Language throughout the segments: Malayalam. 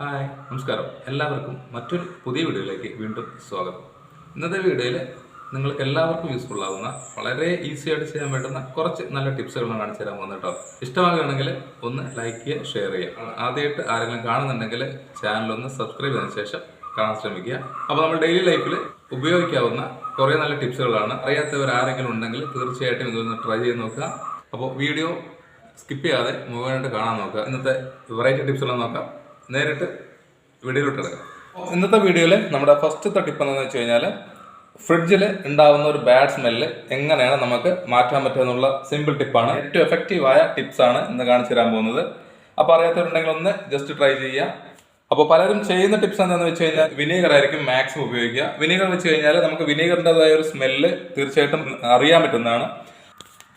ഹായ് നമസ്കാരം. എല്ലാവർക്കും മറ്റൊരു പുതിയ വീഡിയോയിലേക്ക് വീണ്ടും സ്വാഗതം. ഇന്നത്തെ വീഡിയോയിൽ നിങ്ങൾക്ക് എല്ലാവർക്കും യൂസ്ഫുൾ ആവുന്ന വളരെ ഈസി ആയിട്ട് ചെയ്യാൻ പറ്റുന്ന കുറച്ച് നല്ല ടിപ്സുകൾ ടിപ്സുകളാണ് കാണിച്ചു തരാൻ പോകുന്നത് കേട്ടോ ഇഷ്ടമാകുകയാണെങ്കിൽ ഒന്ന് ലൈക്ക് ചെയ്യുക ഷെയർ ചെയ്യുക. ആദ്യമായിട്ട് ആരെങ്കിലും കാണുന്നുണ്ടെങ്കിൽ ചാനൽ ഒന്ന് സബ്സ്ക്രൈബ് ചെയ്തതിനു ശേഷം കാണാൻ ശ്രമിക്കുക. അപ്പോൾ നമ്മൾ ഡെയിലി ലൈഫിൽ ഉപയോഗിക്കാവുന്ന കുറേ നല്ല ടിപ്സുകളാണ് അറിയാത്തവർ ആരെങ്കിലും ഉണ്ടെങ്കിൽ തീർച്ചയായിട്ടും ഇതൊന്ന് ട്രൈ ചെയ്ത് നോക്കുക. അപ്പോൾ വീഡിയോ സ്കിപ്പ് ചെയ്യാതെ മുഴുവനായിട്ട് കാണാൻ നോക്കുക. ഇന്നത്തെ വെറൈറ്റി ടിപ്സുകൾ നോക്കാം. നേരിട്ട് വീഡിയോയിലോട്ട് എടുക്കാം ഇന്നത്തെ വീഡിയോയിൽ നമ്മുടെ ഫസ്റ്റ് തട്ടിപ്പ് എന്താണെന്ന് വെച്ച് കഴിഞ്ഞാൽ ഫ്രിഡ്ജിൽ ഉണ്ടാകുന്ന ഒരു ബാഡ് സ്മെല്ല് എങ്ങനെയാണ് നമുക്ക് മാറ്റാൻ പറ്റുക എന്നുള്ള സിമ്പിൾ ടിപ്പാണ് ഏറ്റവും എഫക്റ്റീവായ ടിപ്സാണ് ഇന്ന് കാണിച്ചു തരാൻ പോകുന്നത്. അപ്പോൾ അറിയാത്തവരുണ്ടെങ്കിൽ ഒന്ന് ജസ്റ്റ് ട്രൈ ചെയ്യുക. അപ്പോൾ പലരും ചെയ്യുന്ന ടിപ്സ് എന്താണെന്ന് വെച്ച് കഴിഞ്ഞാൽ വിനീഗർ ആയിരിക്കും മാക്സിമം ഉപയോഗിക്കുക. വിനീഗർ വെച്ച് കഴിഞ്ഞാൽ നമുക്ക് വിനീഗറിന്റെതായ ഒരു സ്മെല്ല് തീർച്ചയായിട്ടും അറിയാൻ പറ്റുന്നതാണ്.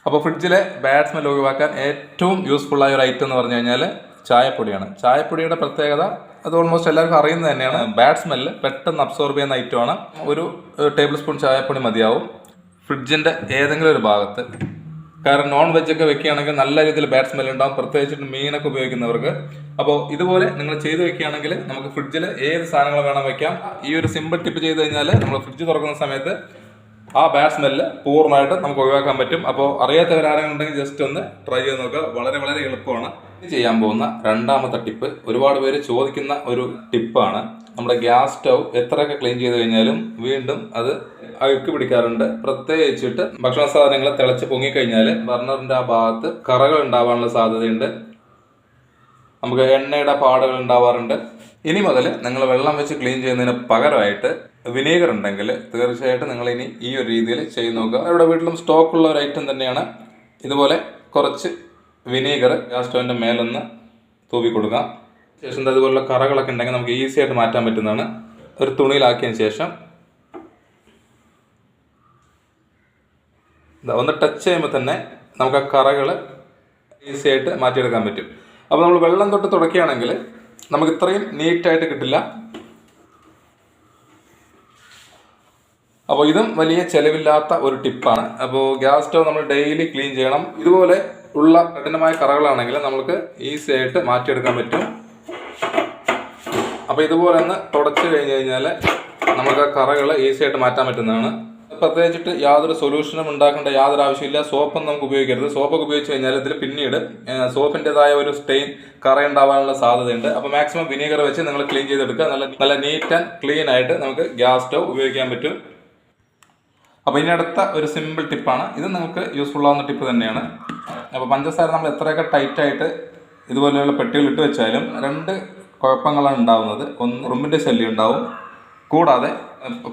അപ്പോൾ ഫ്രിഡ്ജിലെ ബാഡ് സ്മെൽ ഒഴിവാക്കാൻ ഏറ്റവും യൂസ്ഫുൾ ആയ ഒരു ഐറ്റം എന്ന് പറഞ്ഞു കഴിഞ്ഞാൽ ചായപ്പൊടിയാണ്. ചായപ്പൊടിയുടെ പ്രത്യേകത അത് ഓൾമോസ്റ്റ് എല്ലാവർക്കും അറിയുന്നത് തന്നെയാണ്. ബാഡ് സ്മെല്ല് പെട്ടെന്ന് അബ്സോർബ് ചെയ്യുന്ന ഐറ്റമാണ് ഒരു ടേബിൾ സ്പൂൺ ചായപ്പൊടി മതിയാവും. ഫ്രിഡ്ജിന്റെ ഏതെങ്കിലും ഒരു ഭാഗത്ത്. കാരണം നോൺ വെജ് ഒക്കെ വെക്കുകയാണെങ്കിൽ നല്ല രീതിയിൽ ബാഡ് സ്മെൽ ഉണ്ടാവും. പ്രത്യേകിച്ചിട്ട് മീനൊക്കെ ഉപയോഗിക്കുന്നവർക്ക്. അപ്പോൾ ഇതുപോലെ നിങ്ങൾ ചെയ്ത് വെക്കുകയാണെങ്കിൽ നമുക്ക് ഫ്രിഡ്ജിൽ ഏത് സാധനങ്ങൾ വേണം വെക്കാം. ഈ ഒരു സിമ്പിൾ ടിപ്പ് ചെയ്ത് കഴിഞ്ഞാൽ നമ്മൾ ഫ്രിഡ്ജ് തുറക്കുന്ന സമയത്ത് ആ ബാഡ് സ്മെല്ല് പൂർണമായിട്ട് നമുക്ക് ഒഴിവാക്കാൻ പറ്റും. അപ്പോൾ അറിയാത്തവരാരെങ്കിലും ജസ്റ്റ് ഒന്ന് ട്രൈ ചെയ്ത് നോക്കുക. വളരെ വളരെ എളുപ്പമാണ്. ചെയ്യാൻ പോകുന്ന രണ്ടാമത്തെ ടിപ്പ് ഒരുപാട് പേര് ചോദിക്കുന്ന ഒരു ടിപ്പാണ് നമ്മുടെ ഗ്യാസ് സ്റ്റൗ എത്രയൊക്കെ ക്ലീൻ ചെയ്ത് കഴിഞ്ഞാലും വീണ്ടും അത് അഴുക്ക് പിടിക്കാറുണ്ട്. പ്രത്യേകിച്ചിട്ട് ഭക്ഷണ സാധനങ്ങൾ തിളച്ച് പൊങ്ങിക്കഴിഞ്ഞാൽ ബർണറിന്റെ ആ ഭാഗത്ത് കറകൾ ഉണ്ടാവാനുള്ള സാധ്യതയുണ്ട്. നമുക്ക് എണ്ണയുടെ പാടുകൾ ഉണ്ടാവാറുണ്ട്. ഇനി മുതൽ നിങ്ങൾ വെള്ളം വെച്ച് ക്ലീൻ ചെയ്യുന്നതിന് പകരമായിട്ട് വിനീഗർ ഉണ്ടെങ്കിൽ തീർച്ചയായിട്ടും നിങ്ങൾ ഇനി ഈ ഒരു രീതിയിൽ ചെയ്ത് നോക്കുക. ഇവിടെ വീട്ടിലും സ്റ്റോക്ക് ഉള്ള ഒരു ഐറ്റം തന്നെയാണ്. ഇതുപോലെ കുറച്ച് വിനീഗർ ഗ്യാസ് സ്റ്റോവിന്റെ മേലൊന്ന് തൂവി കൊടുക്കുക. ശേഷം അതുപോലുള്ള കറകളൊക്കെ ഉണ്ടെങ്കിൽ നമുക്ക് ഈസി ആയിട്ട് മാറ്റാൻ പറ്റുന്നതാണ്. ഒരു തുണിയിലാക്കിയതിന് ശേഷം ഒന്ന് ടച്ച് ചെയ്യുമ്പോൾ തന്നെ നമുക്ക് ആ കറകൾ ഈസി ആയിട്ട് മാറ്റിയെടുക്കാൻ പറ്റും. അപ്പോൾ നമ്മൾ വെള്ളം തൊട്ട് തുടക്കുകയാണെങ്കിൽ നമുക്ക് ഇത്രയും നീറ്റായിട്ട് കിട്ടില്ല. അപ്പോൾ ഇതും വലിയ ചെലവില്ലാത്ത ഒരു ടിപ്പാണ്. അപ്പോൾ ഗ്യാസ് സ്റ്റവ് നമ്മൾ ഡെയിലി ക്ലീൻ ചെയ്യണം. ഇതുപോലെ ഉള്ള കഠിനമായ കറകളാണെങ്കിൽ നമുക്ക് ഈസി ആയിട്ട് മാറ്റിയെടുക്കാൻ പറ്റും. അപ്പോൾ ഇതുപോലെ ഒന്ന് തുടച്ച് കഴിഞ്ഞ് കഴിഞ്ഞാൽ നമുക്ക് ആ കറകൾ ഈസി ആയിട്ട് മാറ്റാൻ പറ്റുന്നതാണ്. പ്രത്യേകിച്ചിട്ട് യാതൊരു സൊല്യൂഷനും ഉണ്ടാക്കേണ്ട യാതൊരു ആവശ്യമില്ല. സോപ്പൊന്നും നമുക്ക് ഉപയോഗിക്കരുത്. സോപ്പൊക്കെ ഉപയോഗിച്ച് കഴിഞ്ഞാൽ ഇതിൽ പിന്നീട് സോപ്പിന്റെതായ ഒരു സ്റ്റെയിൻ കറയുണ്ടാവാനുള്ള സാധ്യതയുണ്ട്. അപ്പോൾ മാക്സിമം വിനീഗർ വെച്ച് നിങ്ങൾ ക്ലീൻ ചെയ്തെടുക്കുക. നല്ല നല്ല നീറ്റ് ആൻഡ് ക്ലീൻ ആയിട്ട് നമുക്ക് ഗ്യാസ് സ്റ്റവ് ഉപയോഗിക്കാൻ പറ്റും. അപ്പോൾ ഇനി അടുത്ത ഒരു സിമ്പിൾ ടിപ്പാണ് ഇത് നിങ്ങൾക്ക് യൂസ്ഫുൾ ആവുന്ന ടിപ്പ് തന്നെയാണ്. അപ്പോൾ പഞ്ചസാര നമ്മൾ എത്രയൊക്കെ ടൈറ്റായിട്ട് ഇതുപോലെയുള്ള പെട്ടികൾ ഇട്ട് വെച്ചാലും രണ്ട് കുഴപ്പങ്ങളാണ് ഉണ്ടാവുന്നത്. ഒന്ന് റുമ്പിന്റെ ശല്യം ഉണ്ടാവും. കൂടാതെ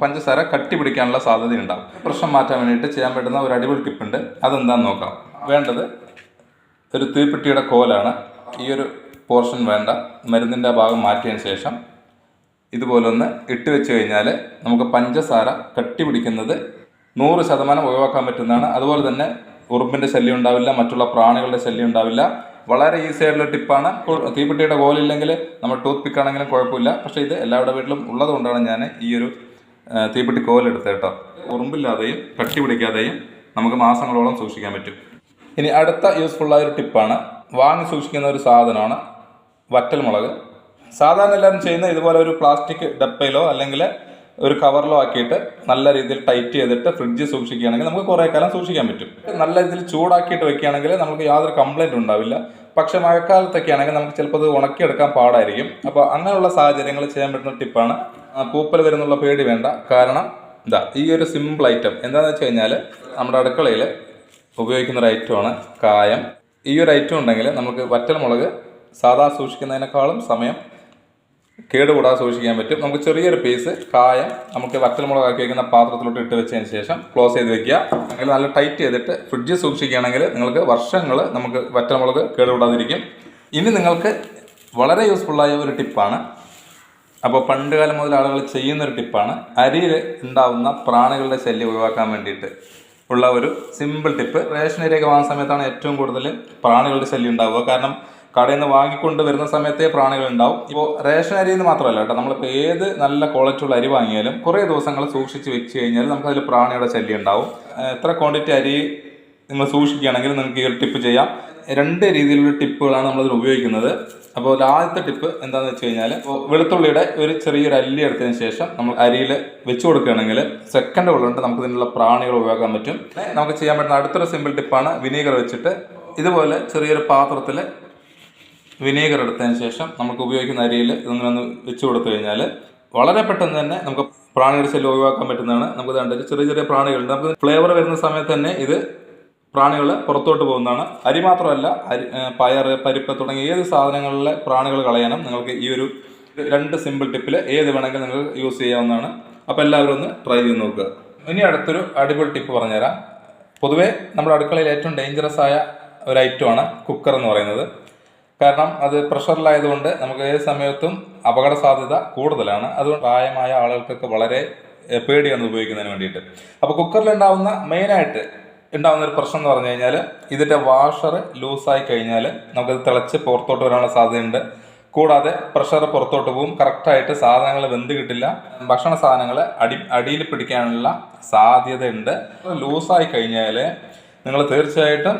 പഞ്ചസാര കട്ടി പിടിക്കാനുള്ള സാധ്യത ഉണ്ടാവും. പ്രശ്നം മാറ്റാൻ വേണ്ടിയിട്ട് ചെയ്യാൻ പറ്റുന്ന ഒരു അടിപൊളി ടിപ്പുണ്ട് അതെന്താണെന്ന് നോക്കാം. വേണ്ടത് ഒരു തീപ്പെട്ടിയുടെ കോലാണ് ഈ ഒരു പോർഷൻ വേണ്ട. മരുന്നിന്റെ ഭാഗം മാറ്റിയതിന് ശേഷം ഇതുപോലൊന്ന് ഇട്ട് വെച്ച് കഴിഞ്ഞാൽ നമുക്ക് പഞ്ചസാര കട്ടി പിടിക്കുന്നത് നൂറ് ശതമാനം ഒഴിവാക്കാൻ പറ്റുന്നതാണ്. അതുപോലെ തന്നെ ഉറുമ്പിന്റെ ശല്യം ഉണ്ടാവില്ല മറ്റുള്ള പ്രാണികളുടെ ശല്യം ഉണ്ടാവില്ല. വളരെ ഈസി ആയിട്ടുള്ള ടിപ്പാണ് തീപ്പെട്ടിയുടെ കോലില്ലെങ്കിൽ നമ്മൾ ടൂത്ത് പിക്ക് ആണെങ്കിലും കുഴപ്പമില്ല. പക്ഷേ ഇത് എല്ലാവരുടെ വീട്ടിലും ഉള്ളതുകൊണ്ടാണ് ഞാൻ ഈ ഒരു തീപ്പെട്ടി കോലെടുത്തത് കേട്ടോ. ഉറുമ്പില്ലാതെയും കട്ടി പിടിക്കാതെയും നമുക്ക് മാസങ്ങളോളം സൂക്ഷിക്കാൻ പറ്റും. ഇനി അടുത്ത യൂസ്ഫുൾ ആയ ഒരു ടിപ്പാണ് വാങ്ങി സൂക്ഷിക്കുന്ന ഒരു സാധനമാണ് വറ്റൽ മുളക് സാധാരണ എല്ലാവരും ചെയ്യുന്ന ഇതുപോലെ ഒരു പ്ലാസ്റ്റിക് ഡപ്പയിലോ അല്ലെങ്കിൽ ഒരു കവറിലോ ആക്കിയിട്ട് നല്ല രീതിയിൽ ടൈറ്റ് ചെയ്തിട്ട് ഫ്രിഡ്ജ് സൂക്ഷിക്കുകയാണെങ്കിൽ നമുക്ക് കുറേ കാലം സൂക്ഷിക്കാൻ പറ്റും. നല്ല രീതിയിൽ ചൂടാക്കിയിട്ട് വെക്കുകയാണെങ്കിൽ നമുക്ക് യാതൊരു കംപ്ലൈന്റ് ഉണ്ടാവില്ല. പക്ഷെ മഴക്കാലത്തൊക്കെ ആണെങ്കിൽ നമുക്ക് ചിലപ്പോൾ അത് ഉണക്കിയെടുക്കാൻ പാടായിരിക്കും. അപ്പോൾ അങ്ങനെയുള്ള സാഹചര്യങ്ങൾ ചെയ്യാൻ പറ്റുന്ന ടിപ്പാണ് പൂപ്പൽ വരുന്നുള്ള പേടി വേണ്ട. കാരണം ഇതാ ഈ ഒരു സിമ്പിൾ ഐറ്റം എന്താണെന്ന് വെച്ച് കഴിഞ്ഞാൽ നമ്മുടെ അടുക്കളയിൽ ഉപയോഗിക്കുന്ന ഒരു ഐറ്റമാണ് കായം. ഈ ഒരു ഐറ്റം ഉണ്ടെങ്കിൽ നമുക്ക് വറ്റൽ മുളക് സാധാ സൂക്ഷിക്കുന്നതിനേക്കാളും സമയം കേടുകൂടാതെ സൂക്ഷിക്കാൻ പറ്റും. നമുക്ക് ചെറിയൊരു പീസ് കായം നമുക്ക് വറ്റൽമുളകാക്കി വയ്ക്കുന്ന പാത്രത്തിലോട്ട് ഇട്ട് വെച്ചതിന് ശേഷം ക്ലോസ് ചെയ്ത് വെക്കുക. അല്ലെങ്കിൽ നല്ല ടൈറ്റ് ചെയ്തിട്ട് ഫ്രിഡ്ജിൽ സൂക്ഷിക്കുകയാണെങ്കിൽ നിങ്ങൾക്ക് വർഷങ്ങൾ നമുക്ക് വറ്റൽമുളക് കേടുകൂടാതിരിക്കും. ഇനി നിങ്ങൾക്ക് വളരെ യൂസ്ഫുള്ളായ ഒരു ടിപ്പാണ് അപ്പോൾ പണ്ട് കാലം മുതൽ ആളുകൾ ചെയ്യുന്നൊരു ടിപ്പാണ് അരിയിൽ ഉണ്ടാവുന്ന പ്രാണികളുടെ ശല്യം ഒഴിവാക്കാൻ വേണ്ടിയിട്ട് ഉള്ള ഒരു സിമ്പിൾ ടിപ്പ് റേഷൻ അരിയൊക്കെ വാങ്ങുന്ന സമയത്താണ് ഏറ്റവും കൂടുതൽ പ്രാണികളുടെ ശല്യം ഉണ്ടാവുക. കാരണം കടയിൽ നിന്ന് വാങ്ങിക്കൊണ്ട് വരുന്ന സമയത്തേ പ്രാണികൾ ഉണ്ടാവും. ഇപ്പോൾ റേഷൻ അരിയിൽ നിന്ന് മാത്രമല്ല കേട്ടോ നമ്മളിപ്പോൾ ഏത് നല്ല ക്വാളിറ്റി ഉള്ള അരി വാങ്ങിയാലും കുറേ ദിവസങ്ങൾ സൂക്ഷിച്ച് വെച്ച് കഴിഞ്ഞാൽ നമുക്ക് അതിൽ പ്രാണിയുടെ ശല്യം ഉണ്ടാവും. എത്ര ക്വാണ്ടിറ്റി അരി നിങ്ങൾ സൂക്ഷിക്കുകയാണെങ്കിൽ നിങ്ങൾക്ക് ഈ ഒരു ടിപ്പ് ചെയ്യാം. രണ്ട് രീതിയിലുള്ള ടിപ്പുകളാണ് നമ്മളിതിൽ ഉപയോഗിക്കുന്നത്. അപ്പോൾ ആദ്യത്തെ ടിപ്പ് എന്താണെന്ന് വെച്ച് കഴിഞ്ഞാൽ വെളുത്തുള്ളിയുടെ ഒരു ചെറിയൊരു അല്ലി എടുത്തതിന് ശേഷം നമ്മൾ അരിയിൽ വെച്ച് കൊടുക്കുകയാണെങ്കിൽ സെക്കൻഡ് കൊണ്ട് നമുക്ക് ഇതിനുള്ള പ്രാണികൾ ഉപയോഗിക്കാൻ പറ്റും. നമുക്ക് ചെയ്യാൻ പറ്റുന്ന അടുത്തൊരു സിമ്പിൾ ടിപ്പാണ് വിനീഗർ വെച്ചിട്ട് ഇതുപോലെ ചെറിയൊരു പാത്രത്തിൽ വിനീഗർ എടുത്തതിന് ശേഷം നമുക്ക് ഉപയോഗിക്കുന്ന അരിയിൽ ഇതൊന്നും ഒന്ന് വെച്ച് കൊടുത്തു കഴിഞ്ഞാൽ വളരെ പെട്ടെന്ന് തന്നെ നമുക്ക് പ്രാണിയുടെ ശല്യം ഒഴിവാക്കാൻ പറ്റുന്നതാണ്. നമുക്ക് കണ്ടത് ചെറിയ ചെറിയ പ്രാണികളുണ്ട്. നമുക്ക് ഫ്ലേവർ വരുന്ന സമയത്ത് തന്നെ ഇത് പ്രാണികൾ പുറത്തോട്ട് പോകുന്നതാണ്. അരി മാത്രമല്ല അരി പയർ പരിപ്പ് തുടങ്ങിയ ഏത് സാധനങ്ങളിലെ പ്രാണികൾ കളയാനും നിങ്ങൾക്ക് ഈ ഒരു രണ്ട് സിമ്പിൾ ടിപ്പിൽ ഏത് വേണമെങ്കിലും നിങ്ങൾ യൂസ് ചെയ്യാവുന്നതാണ്. അപ്പോൾ എല്ലാവരും ഒന്ന് ട്രൈ ചെയ്ത് നോക്കുക. ഇനി അടുത്തൊരു അടിപൊളി ടിപ്പ് പറഞ്ഞുതരാം. പൊതുവേ നമ്മുടെ അടുക്കളയിൽ ഏറ്റവും ഡേഞ്ചറസ് ആയ ഒരു ഐറ്റമാണ് കുക്കർ എന്ന് പറയുന്നത്. കാരണം അത് പ്രഷറിലായതുകൊണ്ട് നമുക്ക് ഏത് സമയത്തും അപകട സാധ്യത കൂടുതലാണ്. അതുകൊണ്ട് പ്രായമായ ആളുകൾക്കൊക്കെ വളരെ പേടിയാണ് ഉപയോഗിക്കുന്നതിന് വേണ്ടിയിട്ട്. അപ്പോൾ കുക്കറിൽ ഉണ്ടാവുന്ന മെയിനായിട്ട് ഉണ്ടാകുന്ന ഒരു പ്രശ്നം എന്ന് പറഞ്ഞു കഴിഞ്ഞാൽ ഇതിന്റെ വാഷർ ലൂസായി കഴിഞ്ഞാൽ നമുക്കത് തിളച്ച് പുറത്തോട്ട് വരാനുള്ള സാധ്യതയുണ്ട്. കൂടാതെ പ്രഷർ പുറത്തോട്ട് പോകും. കറക്റ്റായിട്ട് സാധനങ്ങൾ വെന്ത് കിട്ടില്ല. ഭക്ഷണ സാധനങ്ങൾ അടി അടിയിൽ പിടിക്കാനുള്ള സാധ്യതയുണ്ട്. ലൂസായി കഴിഞ്ഞാൽ നിങ്ങൾ തീർച്ചയായിട്ടും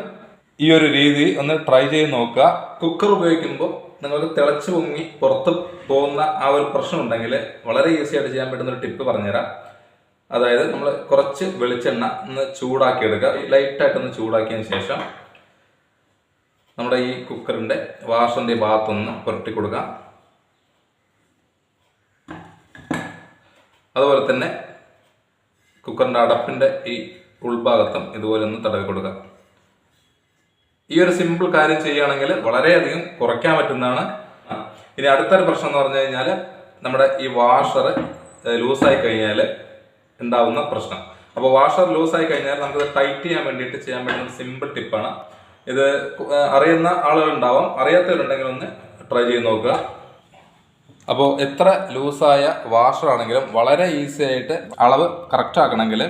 ഈ ഒരു രീതി ഒന്ന് ട്രൈ ചെയ്ത് നോക്കുക. കുക്കർ ഉപയോഗിക്കുമ്പോൾ നിങ്ങൾക്ക് തിളച്ച് പൊങ്ങി പുറത്ത് പോകുന്ന ആ ഒരു പ്രശ്നം ഉണ്ടെങ്കിൽ വളരെ ഈസി ആയിട്ട് ചെയ്യാൻ പറ്റുന്ന ഒരു ടിപ്പ് പറഞ്ഞുതരാം. അതായത് നമ്മൾ കുറച്ച് വെളിച്ചെണ്ണ ഒന്ന് ചൂടാക്കി എടുക്കുക ലൈറ്റായിട്ടൊന്ന് ചൂടാക്കിയതിന് ശേഷം നമ്മുടെ ഈ കുക്കറിന്റെ വാഷന്റെ ഭാഗത്തൊന്ന് പുരട്ടി കൊടുക്കുക. അതുപോലെ തന്നെ കുക്കറിന്റെ അടപ്പിന്റെ ഈ ഉൾഭാഗത്തും ഇതുപോലെ ഒന്ന് തടവി കൊടുക്കുക. ഈ ഒരു സിമ്പിൾ കാര്യം ചെയ്യുകയാണെങ്കിൽ വളരെയധികം കുറയ്ക്കാൻ പറ്റുന്നതാണ്. ഇനി അടുത്തൊരു പ്രശ്നം എന്ന് പറഞ്ഞു കഴിഞ്ഞാൽ നമ്മുടെ ഈ വാഷർ ലൂസായി കഴിഞ്ഞാൽ ഉണ്ടാവുന്ന പ്രശ്നം. അപ്പോൾ വാഷർ ലൂസായി കഴിഞ്ഞാൽ നമുക്കത് ടൈറ്റ് ചെയ്യാൻ വേണ്ടിയിട്ട് ചെയ്യാൻ പറ്റുന്ന സിമ്പിൾ ടിപ്പാണ് ഇത് അറിയുന്ന ആളുകളുണ്ടാവാം. അറിയാത്തവരുണ്ടെങ്കിൽ ഒന്ന് ട്രൈ ചെയ്ത് നോക്കുക. അപ്പോൾ എത്ര ലൂസായ വാഷർ ആണെങ്കിലും വളരെ ഈസി ആയിട്ട് അളവ് കറക്റ്റ് ആക്കണമെങ്കിൽ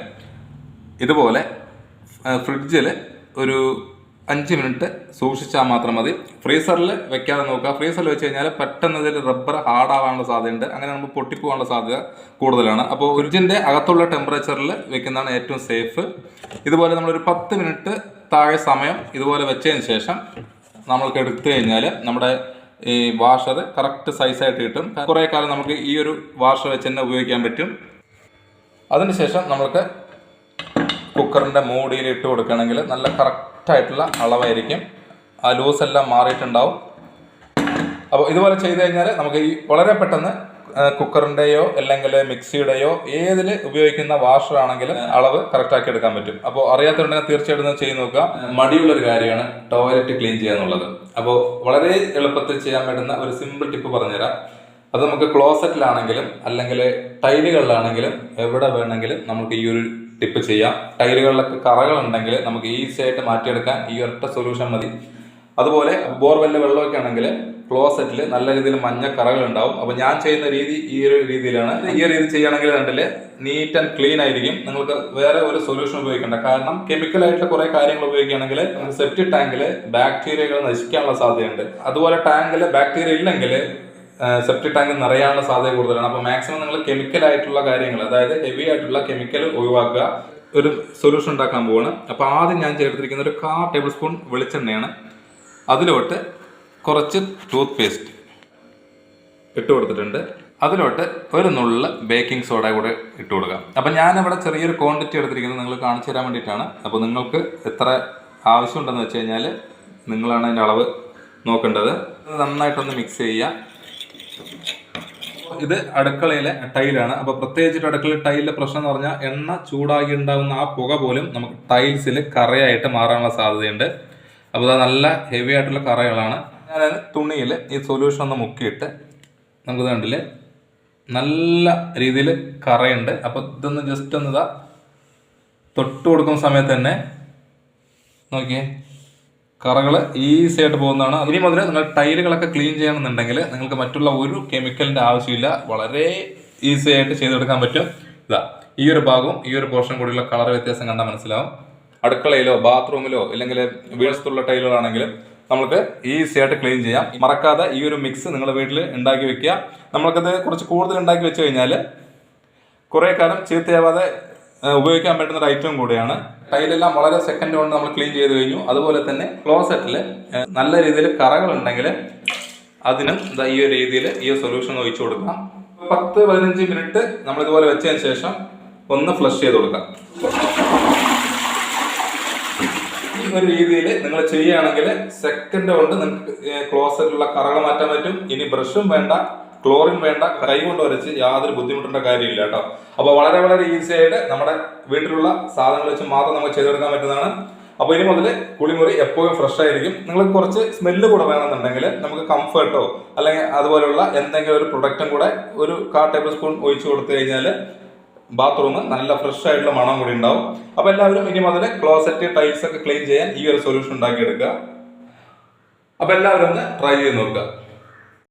ഇതുപോലെ ഫ്രിഡ്ജിൽ ഒരു അഞ്ച് മിനിറ്റ് സൂക്ഷിച്ചാൽ മാത്രം മതി. ഫ്രീസറിൽ വെക്കാതെ നോക്കുക. ഫ്രീസറിൽ വെച്ച് കഴിഞ്ഞാൽ പെട്ടെന്ന് ഇതിൽ റബ്ബർ ഹാർഡാവാനുള്ള സാധ്യതയുണ്ട്. അങ്ങനെ നമുക്ക് പൊട്ടിപ്പോകാനുള്ള സാധ്യത കൂടുതലാണ്. അപ്പോൾ ഒരിജിന്റെ അകത്തുള്ള ടെമ്പറേച്ചറിൽ വെക്കുന്നതാണ് ഏറ്റവും സേഫ് ഇതുപോലെ നമ്മളൊരു പത്ത് മിനിറ്റ് താഴെ സമയം ഇതുപോലെ വെച്ചതിന് ശേഷം നമ്മൾക്ക് എടുത്തു കഴിഞ്ഞാൽ നമ്മുടെ ഈ വാഷർ കറക്റ്റ് സൈസായിട്ട് കിട്ടും. കുറേ കാലം നമുക്ക് ഈ ഒരു വാഷർ വെച്ച് തന്നെ ഉപയോഗിക്കാൻ പറ്റും. അതിനുശേഷം നമ്മൾക്ക് കുക്കറിന്റെ മൂടിയിൽ ഇട്ട് കൊടുക്കുകയാണെങ്കിൽ നല്ല കറക്റ്റായിട്ടുള്ള അളവായിരിക്കും. ആ ലൂസ് എല്ലാം മാറിയിട്ടുണ്ടാവും. അപ്പോൾ ഇതുപോലെ ചെയ്ത് കഴിഞ്ഞാൽ നമുക്ക് ഈ വളരെ പെട്ടെന്ന് കുക്കറിന്റെയോ അല്ലെങ്കിൽ മിക്സിയുടെയോ ഏതിൽ ഉപയോഗിക്കുന്ന വാഷറാണെങ്കിൽ അളവ് കറക്റ്റാക്കി എടുക്കാൻ പറ്റും. അപ്പോൾ അറിയാത്തവരുണ്ടെങ്കിൽ തീർച്ചയായിട്ടും ചെയ്ത് നോക്കുക. മടിയുള്ളൊരു കാര്യമാണ് ടോയ്ലറ്റ് ക്ലീൻ ചെയ്യുക എന്നുള്ളത് അപ്പോൾ വളരെ എളുപ്പത്തിൽ ചെയ്യാൻ പറ്റുന്ന ഒരു സിമ്പിൾ ടിപ്പ് പറഞ്ഞുതരാം. അത് നമുക്ക് ക്ലോസറ്റിലാണെങ്കിലും അല്ലെങ്കിൽ ടൈലുകളിലാണെങ്കിലും എവിടെ വേണമെങ്കിലും നമുക്ക് ഈ ഒരു ടിപ്പ് ചെയ്യാം. ടൈലുകളിലൊക്കെ കറകൾ ഉണ്ടെങ്കിൽ നമുക്ക് ഈസി ആയിട്ട് മാറ്റിയെടുക്കാൻ ഈ ഒരൊറ്റ സൊല്യൂഷൻ മതി. അതുപോലെ ബോർവെല്ല് വെള്ളമൊക്കെ ആണെങ്കിൽ ക്ലോസറ്റിൽ നല്ല രീതിയിൽ മഞ്ഞ കറകൾ ഉണ്ടാവും അപ്പോൾ ഞാൻ ചെയ്യുന്ന രീതി ഈ ഒരു രീതിയിലാണ്. ഈ ഒരു രീതി ചെയ്യുകയാണെങ്കിൽ രണ്ടിൽ നീറ്റ് ആൻഡ് ക്ലീൻ ആയിരിക്കും. നിങ്ങൾക്ക് വേറെ ഒരു സൊല്യൂഷൻ ഉപയോഗിക്കേണ്ട. കാരണം കെമിക്കലായിട്ടുള്ള കുറെ കാര്യങ്ങൾ ഉപയോഗിക്കുകയാണെങ്കിൽ സെപ്റ്റി ടാങ്കിൽ ബാക്ടീരിയകൾ നശിക്കാനുള്ള സാധ്യതയുണ്ട്. അതുപോലെ ടാങ്കിൽ ബാക്ടീരിയ ഇല്ലെങ്കിൽ സെപ്റ്റി ടാങ്ക് നിറയാനുള്ള സാധ്യത കൂടുതലാണ്. അപ്പോൾ മാക്സിമം നിങ്ങൾ കെമിക്കൽ ആയിട്ടുള്ള കാര്യങ്ങൾ അതായത് ഹെവി ആയിട്ടുള്ള കെമിക്കൽ ഒഴിവാക്കുക ഒരു സൊല്യൂഷൻ ഉണ്ടാക്കാൻ പോവാണ്. അപ്പോൾ ആദ്യം ഞാൻ ചേർത്തിരിക്കുന്ന ഒരു കാ ടേബിൾ സ്പൂൺ വെളിച്ചെണ്ണയാണ്. അതിലോട്ട് കുറച്ച് ടൂത്ത് പേസ്റ്റ് ഇട്ട് കൊടുത്തിട്ടുണ്ട്. അതിലോട്ട് ഒരു നുള്ള ബേക്കിംഗ് സോഡ കൂടെ ഇട്ട് കൊടുക്കാം അപ്പം ഞാനിവിടെ ചെറിയൊരു ക്വാണ്ടിറ്റി എടുത്തിരിക്കുന്നത് നിങ്ങൾ കാണിച്ചു തരാൻ വേണ്ടിയിട്ടാണ്. അപ്പോൾ നിങ്ങൾക്ക് എത്ര ആവശ്യമുണ്ടെന്ന് വെച്ച് കഴിഞ്ഞാൽ നിങ്ങളാണ് അതിന്റെ അളവ് നോക്കേണ്ടത്. നന്നായിട്ടൊന്ന് മിക്സ് ചെയ്യുക. ഇത് അടുക്കളയിലെ ടൈലാണ്. അപ്പൊ പ്രത്യേകിച്ചിട്ട് അടുക്കളയിൽ ടൈലിലെ പ്രശ്നം എന്ന് പറഞ്ഞാൽ എണ്ണ ചൂടാക്കി ഉണ്ടാകുന്ന ആ പുക പോലും നമുക്ക് ടൈൽസിൽ കറയായിട്ട് മാറാനുള്ള സാധ്യതയുണ്ട്. അപ്പോൾ അത് നല്ല ഹെവി ആയിട്ടുള്ള കറകളാണ്. ഞാൻ തുണിയിൽ ഈ സൊല്യൂഷൻ ഒന്ന് മുക്കിയിട്ട് നമുക്ക് കണ്ടില്ലേ? നല്ല രീതിയിൽ കറയുണ്ട്. അപ്പോൾ ഇതൊന്ന് ജസ്റ്റ് ഒന്ന് ഇതാ തൊട്ട് കൊടുക്കുന്ന സമയത്ത് തന്നെ നോക്കിയേ. കറകൾ ഈസി ആയിട്ട് പോകുന്നതാണ്. ഇനി മുതൽ നിങ്ങൾ ടൈലുകളൊക്കെ ക്ലീൻ ചെയ്യണമെന്നുണ്ടെങ്കിൽ നിങ്ങൾക്ക് മറ്റുള്ള ഒരു കെമിക്കലിന്റെ ആവശ്യമില്ല. വളരെ ഈസി ആയിട്ട് ചെയ്തെടുക്കാൻ പറ്റും. ഇതാ ഈ ഒരു ഭാഗവും ഈ ഒരു പോർഷൻ കൂടിയുള്ള കളർ വ്യത്യാസം കണ്ടാൽ മനസ്സിലാവും. അടുക്കളയിലോ ബാത്റൂമിലോ ഇല്ലെങ്കിൽ വീഴ്ചത്തുള്ള ടൈലുകളാണെങ്കിലും നമുക്ക് ഈസി ആയിട്ട് ക്ലീൻ ചെയ്യാം. മറക്കാതെ ഈ ഒരു മിക്സ് നിങ്ങൾ വീട്ടിൽ ഉണ്ടാക്കി വെക്കുക. നമ്മൾക്കത് കുറച്ച് കൂടുതൽ ഉണ്ടാക്കി വെച്ച് കഴിഞ്ഞാൽ കുറേ കാലം ചീത്തയാവാതെ ഉപയോഗിക്കാൻ പറ്റുന്ന ഒരു ഐറ്റം കൂടിയാണ്. ടൈലെല്ലാം വളരെ സെക്കൻഡ് കൊണ്ട് നമ്മൾ ക്ലീൻ ചെയ്ത് കഴിഞ്ഞു. അതുപോലെ തന്നെ ക്ലോസറ്റിൽ നല്ല രീതിയിൽ കറകൾ ഉണ്ടെങ്കിൽ അതിനും ഈ ഒരു രീതിയിൽ ഈ സൊല്യൂഷൻ ഒഴിച്ചു കൊടുക്കാം. പത്ത് പതിനഞ്ച് മിനിറ്റ് നമ്മൾ ഇതുപോലെ വെച്ചതിന് ശേഷം ഒന്ന് ഫ്ലഷ് ചെയ്ത് കൊടുക്കാം. ഈ ഒരു രീതിയിൽ നിങ്ങൾ ചെയ്യുകയാണെങ്കിൽ സെക്കൻഡ് കൊണ്ട് നിങ്ങൾക്ക് ക്ലോസറ്റിലുള്ള കറകൾ മാറ്റാൻ പറ്റും. ഇനി ബ്രഷും വേണ്ട. ക്ലോറിൻ വേണ്ട കൈ കൊണ്ട് വരച്ച് യാതൊരു ബുദ്ധിമുട്ടേണ്ട കാര്യമില്ല കേട്ടോ. അപ്പോൾ വളരെ വളരെ ഈസി ആയിട്ട് നമ്മുടെ വീട്ടിലുള്ള സാധനങ്ങൾ വെച്ച് മാത്രം നമുക്ക് ചെയ്തെടുക്കാൻ പറ്റുന്നതാണ്. അപ്പോൾ ഇനി മുതൽ കുളിമുറി എപ്പോഴും ഫ്രഷ് ആയിരിക്കും. നിങ്ങൾക്ക് കുറച്ച് സ്മെല്ല് കൂടെ വേണമെന്നുണ്ടെങ്കിൽ നമുക്ക് കംഫർട്ടോ അല്ലെങ്കിൽ അതുപോലെയുള്ള എന്തെങ്കിലും ഒരു പ്രൊഡക്റ്റും കൂടെ ഒരു കാ ടേബിൾ സ്പൂൺ ഒഴിച്ചു കൊടുത്തു കഴിഞ്ഞാൽ ബാത്റൂം നല്ല ഫ്രഷ് ആയിട്ടുള്ള മണം കൂടി ഉണ്ടാവും. അപ്പോൾ എല്ലാവരും ഇനി മുതൽ ക്ലോസറ്റ് ടൈൽസ് ഒക്കെ ക്ലീൻ ചെയ്യാൻ ഈ ഒരു സൊല്യൂഷൻ ഉണ്ടാക്കിയെടുക്കുക. അപ്പോൾ എല്ലാവരും ഒന്ന് ട്രൈ ചെയ്ത് നോക്കുക.